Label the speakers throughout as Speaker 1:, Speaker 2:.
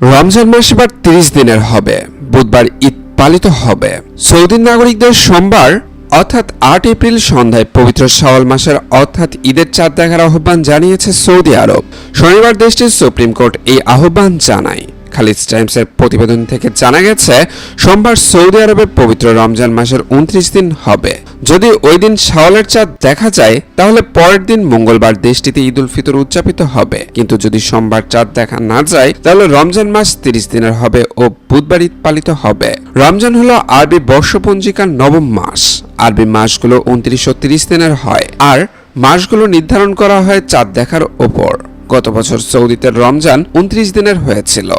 Speaker 1: রমজান মাস এবার তিরিশ দিনের হবে। বুধবার ঈদ পালিত হবে। সৌদি নাগরিকদের সোমবার, অর্থাৎ আট এপ্রিল সন্ধ্যায় পবিত্র শাওয়াল মাসের, অর্থাৎ ঈদের চাঁদ দেখার আহ্বান জানিয়েছে সৌদি আরব। শনিবার দেশটির সুপ্রিম কোর্ট এই আহ্বান জানায়। খালিজ টাইমসের প্রতিবেদন থেকে জানা গেছে, সোমবার সৌদি আরবে পবিত্র রমজান মাসের উনত্রিশ দিন হবে। যদি ওই দিন শাওয়ালের চাঁদ দেখা যায়, তাহলে পরের দিন মঙ্গলবার দেশটিতে ঈদ উল ফিতর উদযাপিত হবে। কিন্তু যদি সোমবার চাঁদ দেখা না যায়, তাহলে রমজান মাস তিরিশ দিনের হবে ও বুধবার ঈদ পালিত হবে। রমজান হলো আরবি বর্ষপঞ্জিকার নবম মাস। আরবি মাসগুলো উনত্রিশ ও তিরিশ দিনের হয়। আর মাসগুলো নির্ধারণ করা হয় চাঁদ দেখার ওপর। গত বছর সৌদিতে রমজান উনত্রিশ দিনের হয়েছিল।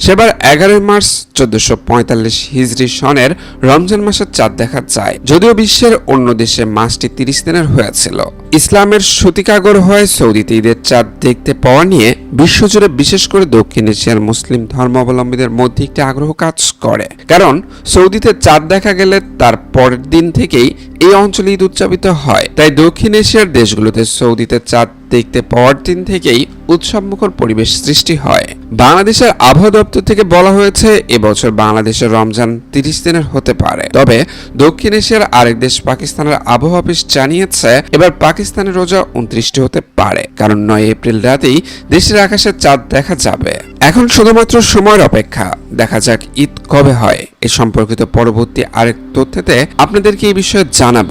Speaker 1: সেবার এগারোই মার্চ চোদ্দশো পঁয়তাল্লিশ হিজরি সনের রমজান মাসের চাঁদ দেখা যায়, যদিও বিশ্বের অন্য দেশে মাসটি তিরিশ দিনের হয়েছিল। ইসলামের সূতিকাগর হয়ে সৌদিতে ঈদের চাঁদ দেখতে পাওয়া নিয়ে বিশ্বজুড়ে বিশেষ করে দক্ষিণ এশিয়ার মুসলিম ধর্মাবলম্বীদের মধ্যে একটি আগ্রহ কাজ করে। কারণ, সৌদিতে চাঁদ দেখা গেলে তার পরের দিন থেকেই এই অঞ্চলে ঈদ উদযাপিত হয়। তাই দক্ষিণ এশিয়ার দেশগুলোতে সৌদিতে চাঁদ দেখতে পাওয়ার দিন থেকেই উৎসবমুখর পরিবেশ সৃষ্টি হয়। বাংলাদেশের আবহাওয়া দপ্তর থেকে বলা হয়েছে, এবছর বাংলাদেশের রমজান তিরিশ দিনের হতে পারে। তবে দক্ষিণ এশিয়ার আরেক দেশ পাকিস্তানের আবহাওয়া অফিস জানিয়েছে, এবার পাকিস্তানের রোজা উনত্রিশটি হতে পারে, কারণ নয় এপ্রিল রাতেই দেশের আকাশে চাঁদ দেখা যাবে। এখন শুধুমাত্র সময়ের অপেক্ষা, দেখা যাক ঈদ কবে হয়। এ সম্পর্কিত পরবর্তী আরেক তথ্যতে আপনাদেরকে এই বিষয়ে জানাব।